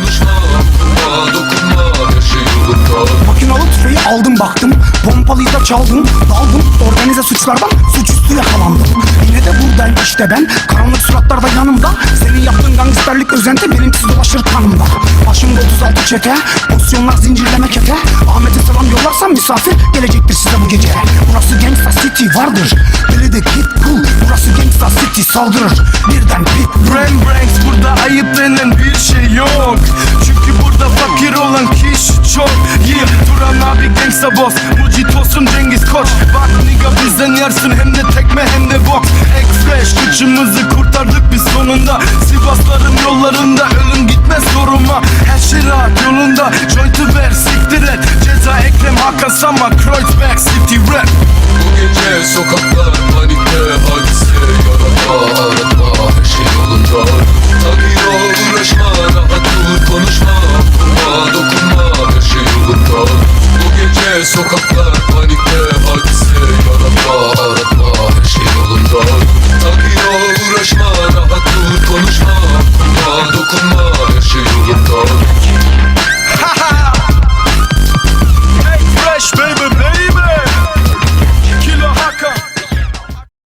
konuşma Vurma dokunma her şey yolunda tüfeği aldım baktım. Pompalıyı da çaldım daldım. Organize suçlardan suçüstü yakalandım. Yine de buradayım işte ben. Karanlık suratlarda yanımda. Senin yaptığın gangsterlik özenti benimkisi dolaşır kanımda. Başımda 36 çete Pozisyonlar zincirleme kete Ahmet'e selam yollarsam misafir Gelecektir size bu gece. Burası Gangsta City vardır. Deli de Kid Cool. Burası Gangsta City saldırır. Birden pit Brain Branks burada Buran abi gangsta boss. Mucitosun Cengiz Koç. Bak nigga bizden yersin hem de tekme hem de box X5 gücümüzü kurtardık biz sonunda. Sivasların yollarında ölüm gitmez zoruma. Her şey rahat yolunda. Joint'ı ver siktir et. Ceza Ekrem Hakan Sama Kreuzberg City Rap. Bu gece sokaklar